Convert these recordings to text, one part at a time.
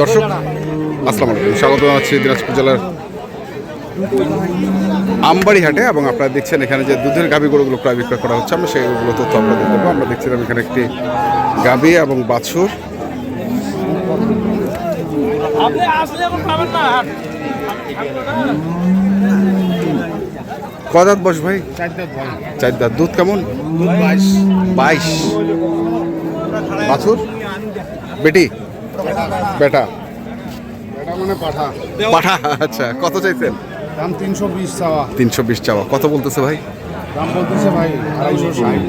দর্শক আসসালামু আলাইকুম। স্বাগত জানাচ্ছি দিনাজপুর জেলার আমবাড়ি হাটে এবং আপনারা দেখছেন এখানে যে দুধের গাভী গরুগুলো প্রায় বিক্রয় করা হচ্ছে আমরা সেইগুলো তথ্য আপনাদের দেবো আমরা দেখছিলাম এখানে একটি গাভী এবং বাছুর। কদাত বস ভাই? চার দাঁত। দুধ কেমন? বাইশ। বাইশ। বাছুর? বেটি? বেটা। এটা মানে পাঠা। পাঠা আচ্ছা কত চাইছেন? দাম তিনশো বিশ চাওয়া। তিনশো বিশ চাওয়া। কত বলতেছে ভাই? দাম বলতেছে ভাই আড়াইশো ষাট।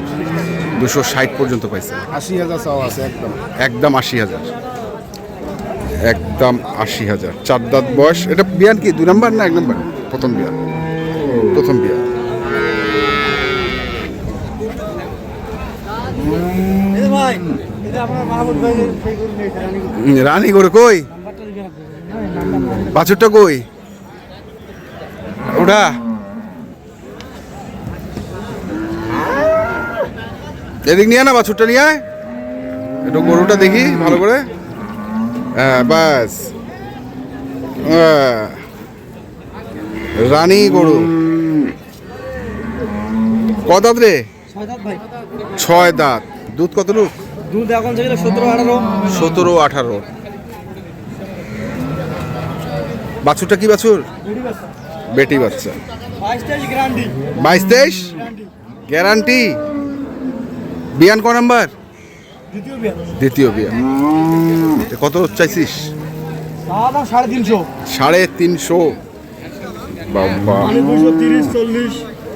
দুশো ষাট পর্যন্ত পাইছে। আশি হাজার চাওয়া আছে একদম। একদম আশি হাজার। একদম আশি হাজার। চার দাঁত বয়স। এটা বিয়ান কি? দুই নাম্বার না এক নাম্বার? প্রথম বিয়ান প্রথম বিয়ান ভাই। রানী করে কই? বাছুরটা কই? ওটা? এদিক নিয়ে না বাছুরটা নিয়ে আয়। একটু গরুটা দেখি ভালো করে। হ্যাঁ বাস রানী গরু। ক দাঁত রে? ছয় দাঁত দুধ কত লুক দুধ এখন থেকে সতেরো আঠারো? সতেরো আঠারো। বাছুরটা কি বাছুর? বেটি বাচ্চা। বাইশ তেইশ গ্যারান্টি বিয়ান ক নাম্বার? দ্বিতীয় বিয়ে বিয়ান। কত চাইছিস? সাড়ে তিনশো। সাড়ে তিনশো। বাবা। মানে দুশো তিরিশ চল্লিশ।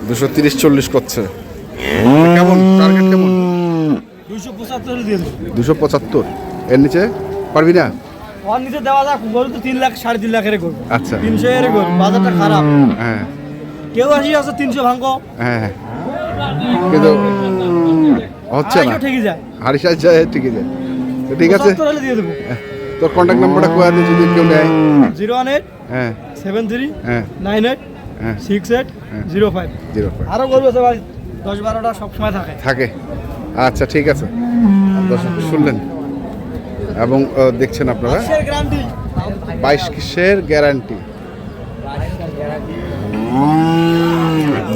দুশো তিরিশ চল্লিশ করছে। কেমন? দুশো পঁচাত্তর এর নিচে? পারবি না? ওর নিচে দেওয়া যাক গরু তো তিন লাখ সাড়ে তিন লাখের গরু। আচ্ছা। তিনশো এর গরু বাজারটা খারাপ। হ্যাঁ। কেউ আসি আছে তিনশো ভাঙ্গো হ্যাঁ হ্যাঁ। কিন্তু হচ্ছে না। ঠিকই যায়। হাড়ি সাইজ যায় ঠিকই যায়। ঠিক আছে। দিয়ে দেবো। তোর কন্ট্যাক্ট নাম্বারটা কোয়া দিয়ে যদি কেউ নেয়। জিরো ওয়ান এইট হ্যাঁ। সেভেন থ্রি হ্যাঁ। নাইন এইট হ্যাঁ। সিক্স এইট হ্যাঁ। Zero five. Zero five. আরও গরু আছে ভাই দশ বারোটা সবসময় থাকে। থাকে। আচ্ছা ঠিক আছে। দর্শক শুনলেন। এবং দেখছেন আপনারা? বাইশ কিসের গ্যারান্টি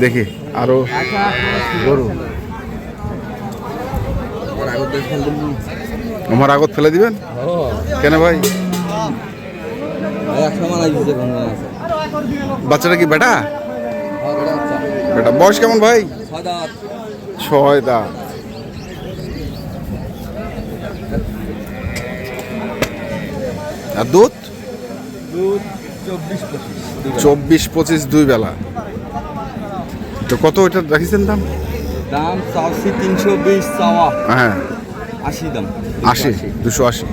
দেখি আরও গরু। আমার আগত ফেলে দিবেন? কেন ভাই? বাচ্চাটা কি বেটা? বেটা বয়স কেমন ভাই? ছয় দাঁত। আর দুধ? চব্বিশ পঁচিশ দুই বেলা। তো কত ওইটা রাখিছেন দাম? দাম চাওছি তিনশো বিশ চাওয়া। হ্যাঁ। আশি দাম। আশি দুশো আশি।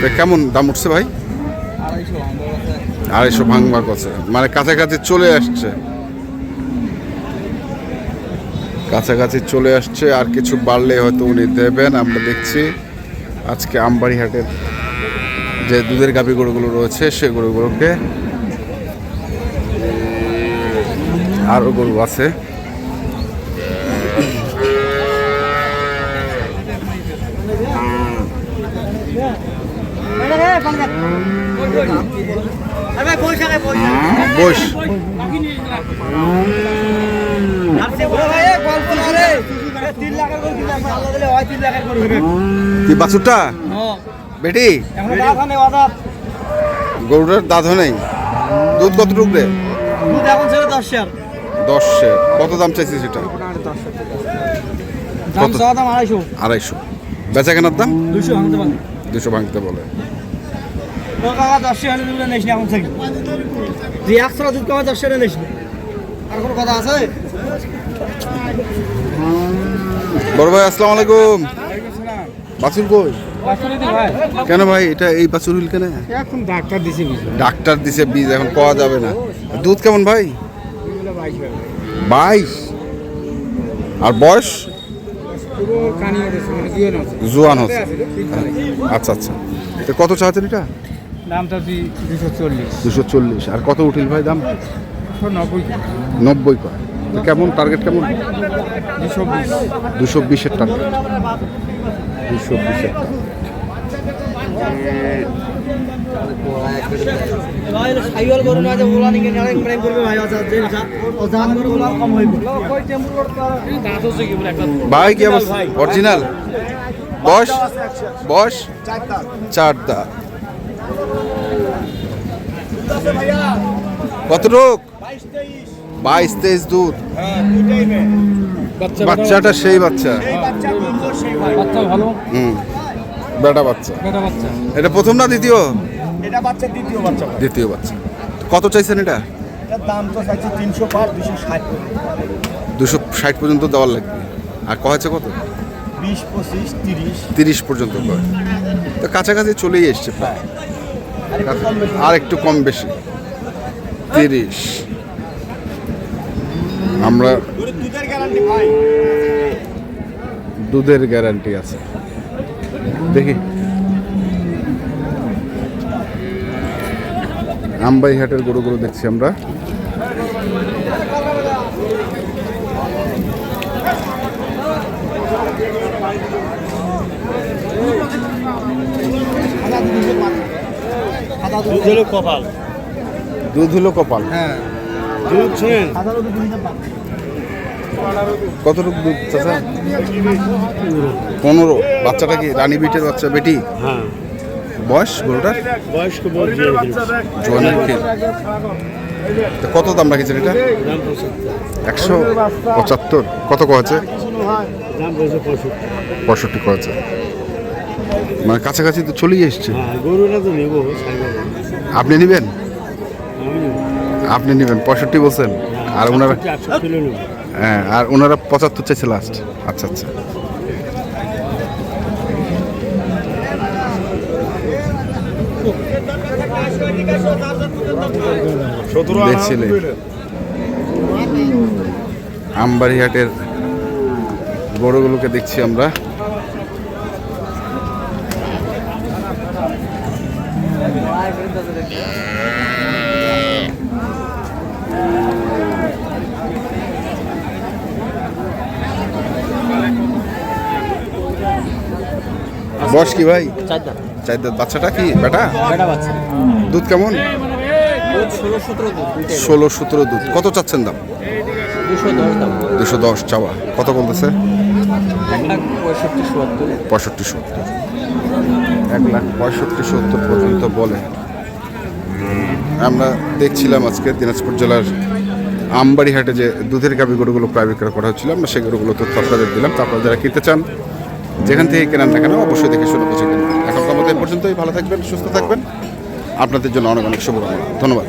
তো কেমন দাম উঠছে ভাই? আড়াইশো আড়াইশো ভাঙবার কথা। মানে কাছাকাছি চলে আসছে। কাছাকাছি চলে আসছে। আর কিছু বাড়লে হয়তো উনি দেবেন। আমরা দেখছি আজকে আমবাড়ি হাটের যে দুধের গাভী গরুগুলো রয়েছে সে গরুগুলোকে আরও গরু আছে। বস। কি বাছুরটা? বেটি? গরুটার দাঁত নেই? দুধ কত রে দুধ এখন ছেড়ে দশ শেয়ার। দশে কত দাম চাইছিস সেটা দাম আড়াইশো। আড়াইশো। বেচা কেনার দাম? দুশো ভাঙতে পারে। দুশো ভাঙতে বলে। দুধ দুধ বড় ভাই আসসালামু আলাইকুম। বাছুর কই? কেন ভাই? এটা এই বাছুর হইল কেন? এখন ডাক্তার দিছে বীজ। ডাক্তার দিছে বীজ এখন পাওয়া যাবে না। দুধ কেমন ভাই? বাইশ আর বয়স? জোয়ান হচ্ছে আচ্ছা আচ্ছা। তো কত চাচ্ছেন এটা? দামটা দুশো চল্লিশ। দুশো চল্লিশ। আর কত উঠিল ভাই দাম? নব্বই। নব্বই কয় কেমন টার্গেট কেমন? দুশো বিশের টার্গেট দুশো ভাই কি অবস্থা? অরিজিনাল বস বস চার দা কত রোগ বাইশ তেইশ দুধ। বাচ্চাটা সেই বাচ্চা। বাচ্চা ভালো? হুম। বেটা বাচ্চা। বেটা বাচ্চা। এটা প্রথম না দ্বিতীয়? এটা বাচ্চা দ্বিতীয় বাচ্চা। দ্বিতীয় বাচ্চা। কত চাইছেন এটা? দাম তো চাইছে তিনশো পার দুশো ষাট। দুশো ষাট পর্যন্ত দেওয়ার লাগবে। আর কয়েছে কত? বিশ পঁচিশ তিরিশ। তিরিশ পর্যন্ত কয় তো কাছাকাছি চলেই এসছে প্রায়। আর একটু কম বেশি। তিরিশ। আমরা দুধের গ্যারান্টি আছে। দেখি। আমবাই হাটের গরুগুলো দেখছি আমরা। দুধ হলো কপাল। দুধ হলো কপাল। হ্যাঁ। দুধ শুনেন। কতটুকু দুধ চাচা? পনেরো। বাচ্চাটা কি রানী বিটের বাচ্চা বেটি? হ্যাঁ। বয়স গরুটার? বলছি জোয়ানের ক্ষীর কত দাম রাখেছেন এটা? একশো পঁচাত্তর। কত কয়েছে পঁয়ষট্টি। কয়েছে মানে কাছাকাছি তো চলেই এসছে। হ্যাঁ আপনি নেবেন? আপনি নেবেন পঁয়ষট্টি বলছেন? আর ওনারা হ্যাঁ আর ওনারা পঁচাত্তর চাইছে লাস্ট আচ্ছা আচ্ছা। দেখছিলেন আমবাড়িহাটের গরুগুলোকে দেখছি আমরা। বয়স কি ভাই? চার দাঁত। বাচ্চাটা কি? বেটা? দুধ কেমন? ষোলো সতেরো দুধ কত চাচ্ছেন দাম? দুশো দশ চাওয়া। কত বলতেছে? পঁয়ষট্টি সত্তর। এক লাখ পঁয়ষট্টি সত্তর পর্যন্ত বলে। আমরা দেখছিলাম আজকে দিনাজপুর জেলার আমবাড়িহাটে যে দুধের গাভি গরুগুলো প্রায় বিক্রয় করা হচ্ছিল আমরা সেই গরুগুলো তথ্য আপনাদের দিলাম। তারপর যারা কিনতে চান যেখান থেকে কেনান না কেন অবশ্যই দেখে শুনে বুঝে কিনবেন এখন পর্যন্তই। ভালো থাকবেন, সুস্থ থাকবেন। আপনাদের জন্য অনেক অনেক শুভকামনা। ধন্যবাদ।